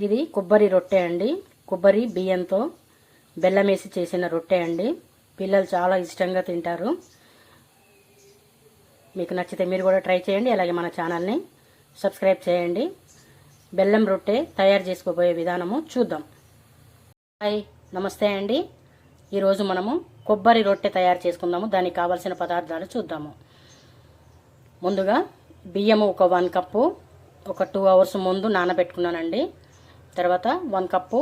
ఇది కొబ్బరి రొట్టె అండి. కొబ్బరి బియ్యంతో బెల్లం వేసి చేసిన రొట్టె అండి. పిల్లలు చాలా ఇష్టంగా తింటారు. మీకు నచ్చితే మీరు కూడా ట్రై చేయండి. అలాగే మన ఛానల్ని సబ్స్క్రైబ్ చేయండి. బెల్లం రొట్టె తయారు చేసుకోబోయే విధానము చూద్దాం. హాయ్ నమస్తే అండి. ఈరోజు మనము కొబ్బరి రొట్టె తయారు చేసుకుందాము. దానికి కావాల్సిన పదార్థాలు చూద్దాము. ముందుగా బియ్యము ఒక వన్ కప్పు ఒక టూ అవర్స్ ముందు నానబెట్టుకున్నానండి. తర్వాత వన్ కప్పు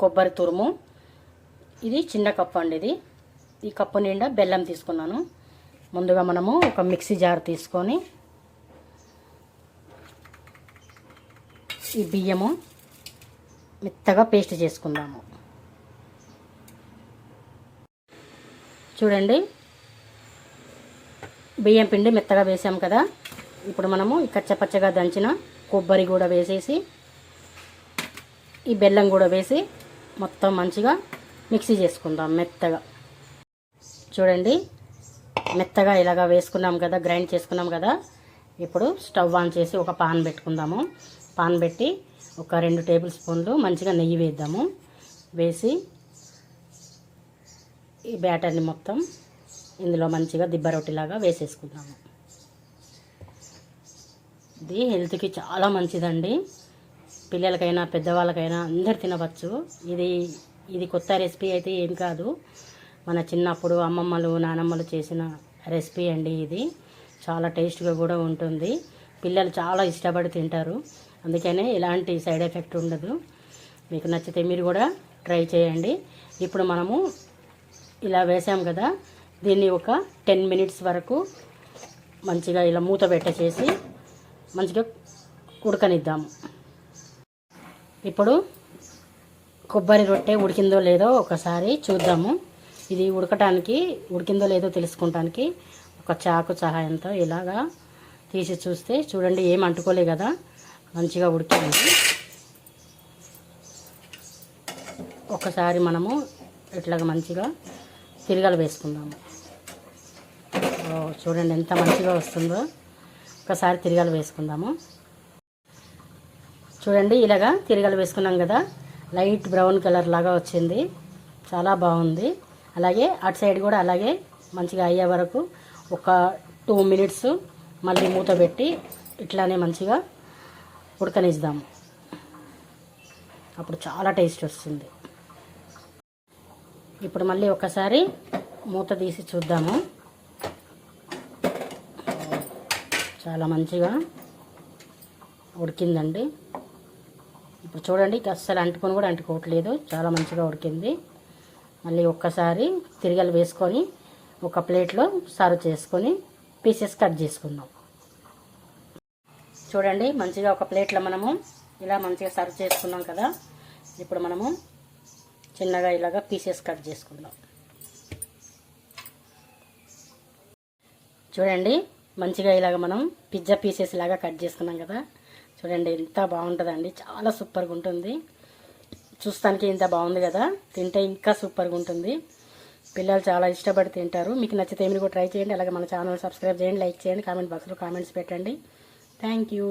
కొబ్బరి తురుము. ఇది చిన్న కప్పు అండి ఇది. ఈ కప్పు నిండా బెల్లం తీసుకున్నాను. ముందుగా మనము ఒక మిక్సీ జార్ తీసుకొని ఈ బియ్యము మెత్తగా పేస్ట్ చేసుకుందాము. చూడండి. బియ్యం పిండి మెత్తగా వేసాం కదా. ఇప్పుడు మనము ఈ కచ్చపచ్చగా దంచిన కొబ్బరి కూడా వేసేసి ఈ బెల్లం కూడా వేసి మొత్తం మంచిగా మిక్సీ చేసుకుందాం మెత్తగా. చూడండి మెత్తగా ఇలాగా వేసుకున్నాం కదా గ్రైండ్ చేసుకున్నాం కదా. ఇప్పుడు స్టవ్ ఆన్ చేసి ఒక పాన్ పెట్టుకుందాము. పాన్ పెట్టి ఒక రెండు టేబుల్ స్పూన్లు మంచిగా నెయ్యి వేద్దాము. వేసి ఈ బ్యాటర్ని మొత్తం ఇందులో మంచిగా దిబ్బ రొట్టెలాగా వేసేసుకుందాము. ఇది హెల్త్కి చాలా మంచిదండి. పిల్లలకైనా పెద్దవాళ్ళకైనా అందరు తినవచ్చు. ఇది ఇది కొత్త రెసిపీ అయితే ఏం కాదు. మన చిన్నప్పుడు అమ్మమ్మలు నానమ్మలు చేసిన రెసిపీ అండి ఇది. చాలా టేస్ట్గా కూడా ఉంటుంది. పిల్లలు చాలా ఇష్టపడి తింటారు. అందుకనే ఎలాంటి సైడ్ ఎఫెక్ట్ ఉండదు. మీకు నచ్చితే మీరు కూడా ట్రై చేయండి. ఇప్పుడు మనము ఇలా వేసాం కదా దీన్ని ఒక టెన్ మినిట్స్ వరకు మంచిగా ఇలా మూత పెట్టేసేసి మంచిగా ఉడకనిద్దాము. ఇప్పుడు కొబ్బరి రొట్టె ఉడికిందో లేదో ఒకసారి చూద్దాము. ఇది ఉడకటానికి ఉడికిందో లేదో తెలుసుకోవటానికి ఒక చాకు సహాయంతో ఇలాగా తీసి చూస్తే చూడండి ఏం అంటుకోలే కదా. మంచిగా ఉడికింది. ఒకసారి మనము ఇట్లాగ మంచిగా తిరగలు వేసుకుందాము చూడండి ఎంత మంచిగా వస్తుందో. ఒకసారి తిరగలు వేసుకుందాము. చూడండి ఇలాగా తిరగలు వేసుకున్నాం కదా. లైట్ బ్రౌన్ కలర్ లాగా వచ్చింది. చాలా బాగుంది. అలాగే అటు సైడ్ కూడా అలాగే మంచిగా అయ్యే వరకు ఒక టూ మినిట్స్ మళ్ళీ మూత పెట్టి ఇట్లానే మంచిగా ఉడకనిద్దాము అప్పుడు చాలా టేస్ట్ వస్తుంది. ఇప్పుడు మళ్ళీ ఒకసారి మూత తీసి చూద్దాము. చాలా మంచిగా ఉడికిందండి. ఇప్పుడు చూడండి అస్సలు అంటుకొని కూడా అంటుకోవట్లేదు. చాలా మంచిగా ఉడికింది. మళ్ళీ ఒక్కసారి తిరిగలు వేసుకొని ఒక ప్లేట్లో సర్వ్ చేసుకొని పీసెస్ కట్ చేసుకుందాం. చూడండి మంచిగా ఒక ప్లేట్లో మనము ఇలా మంచిగా సర్వ్ చేసుకున్నాం కదా. ఇప్పుడు మనము చిన్నగా ఇలాగా పీసెస్ కట్ చేసుకుందాం. చూడండి మంచిగా ఇలాగ మనం పిజ్జా పీసెస్ లాగా కట్ చేసుకున్నాం కదా. చూడండి ఎంత బాగుంటుందండి. చాలా సూపర్గా ఉంటుంది చూస్తానికి ఇంత బాగుంది కదా. తింటే ఇంకా సూపర్గా ఉంటుంది పిల్లలు చాలా ఇష్టపడి తింటారు. మీకు నచ్చితే మీరు కూడా ట్రై చేయండి. అలాగే మన ఛానల్ సబ్స్క్రైబ్ చేయండి లైక్ చేయండి కామెంట్ బాక్స్లో కామెంట్స్ పెట్టండి. Thank you.